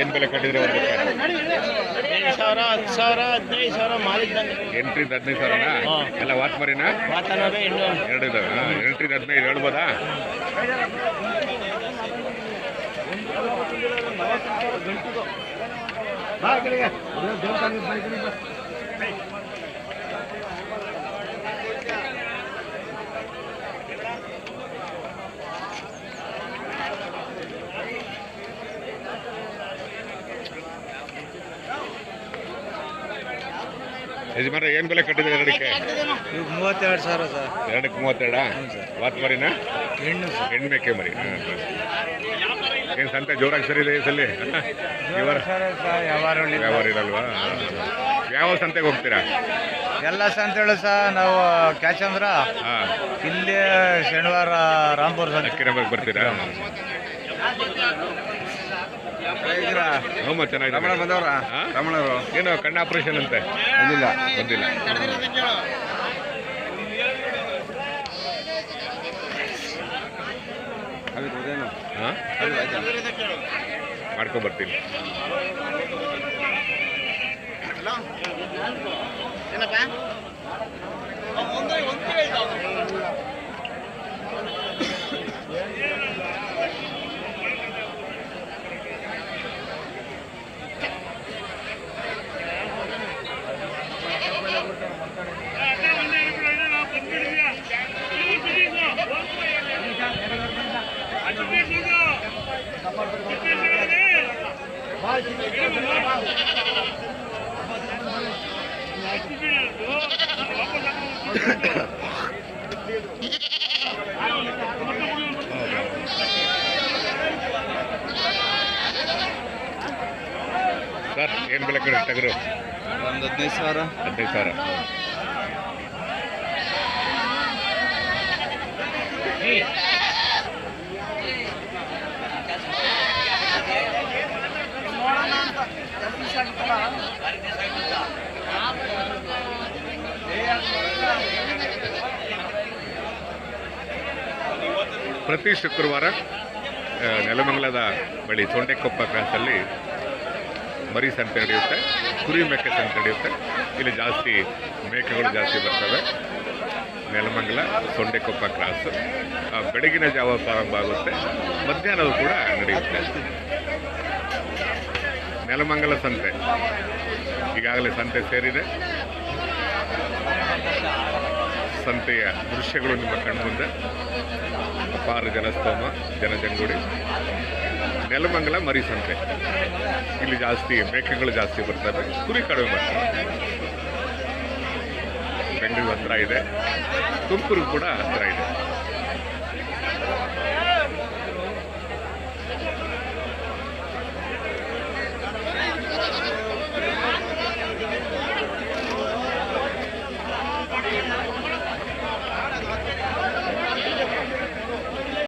ಏನ್ ಬೆಲೆ ಕಟ್ಟಿದ್ರೆ ಒಂದಕ್ಕೆ ಸಾವಿರ ಹತ್ತು ಸಾವಿರ ಹದಿನೈದು ಸಾವಿರ ಮಾಲಿದ್ದಂಗೆ ಎಂಟ್ರಿಂದ ಹದಿನೈದು ಸಾವಿರನಾ. ಎಲ್ಲ ವಾತ್ ಮರಿನಾ ಮಾತನಾಡೋ ಇನ್ನು. ಎರಡು ಇದಾವೆ. ಎಂಟರಿಂದ ಹದಿನೈದು ಹೇಳ್ಬೋದಾ? ಯಜಮಾನ ಏನ್ ಬೆಲೆ ಕಟ್ಟಿದ್ರೆ ಎರಡಕ್ಕೆ? ಮೂವತ್ತೆರಡು ಸಾವಿರ ಸರ್. ಎರಡಕ್ಕೆ ಮೂವತ್ತೆರಡಾ? ವಾತ್ ಮರಿನಾ? ಹೆಣ್ಣು ಹೆಣ್ಮೇಕೆ ಮರಿ. ಏನು ಸಂತೆ ಜೋರಾಗಿ ಸರಿ ಇದೆ ಈ ಸಲ? ವ್ಯವಹಾರ ವ್ಯವಹಾರ ಇರಲ್ವಾ? ಯಾವ ಸಂತೆಗೆ ಹೋಗ್ತೀರಾ? ಎಲ್ಲ ಸಂತೆಗಳು ಸಹ ನಾವು ಕ್ಯಾಚಂದ್ರ ಅಂದ್ರ ಇಲ್ಲಿ ಶನಿವಾರ ರಾಮ್ಪುರ ಸಂತೆ. ಬರ್ತೀರಾ? ಹ್ಞೂ ಚೆನ್ನಾಗಿ ರಮಣ ಬಂದವ್ರಾ? ರಮಣರು? ಏನು ಕಣ್ಣ ಆಪರೇಷನ್ ಅಂತೆ? ಬಂದಿಲ್ಲ. ಬಂದಿಲ್ಲ. ಹಾ? ಮಾಡ್ಕೊಂಡ್ ಸರ್ ಏನು ಬೆಲೆ ಕಡೆ ಟಗರು ಒಂದು ಹದಿನೈದು ಸಾವಿರ. ಹದಿನೈದು ಸಾವಿರ. ಪ್ರತಿ ಶುಕ್ರವಾರ ನೆಲಮಂಗಲದ ಬಳಿ ತೊಂಡೆಕೊಪ್ಪ ಕ್ರಾಸಲ್ಲಿ ಮರಿ ಸಂತೆ ನಡೆಯುತ್ತೆ, ಕುರಿ ಮೇಕೆ ಸಂತೆ ನಡೆಯುತ್ತೆ. ಇಲ್ಲಿ ಜಾಸ್ತಿ ಮೇಕೆಗಳು ಜಾಸ್ತಿ ಬರ್ತವೆ. ನೆಲಮಂಗಲ ಸೊಂಡೆಕೊಪ್ಪ ಕ್ರಾಸ್. ಬೆಳಗಿನ ಜಾವ ಪ್ರಾರಂಭ ಆಗುತ್ತೆ, ಮಧ್ಯಾಹ್ನವೂ ಕೂಡ ನಡೆಯುತ್ತೆ. ನೆಲಮಂಗಲ ಸಂತೆ. ಈಗಾಗಲೇ ಸಂತೆ ಸೇರಿದೆ. ಸಂತೆಯ ದೃಶ್ಯಗಳು ನಿಮ್ಮ ಕಣ್ಮುಂದೆ. ಅಪಾರ ಜನಸ್ತೋಮ, ಜನಜಂಗುಡಿ. ನೆಲಮಂಗಲ ಮರಿ ಸಂತೆ. ಇಲ್ಲಿ ಜಾಸ್ತಿ ಮೇಕೆಗಳು ಜಾಸ್ತಿ ಬರ್ತವೆ. ಕುರಿ ಕಡಿಮೆ ಬರ್ತವೆ. ಬೆಂಗಳೂರು ಹತ್ರ ಇದೆ. ತುಮಕೂರು ಕೂಡ ಹತ್ರ ಇದೆ.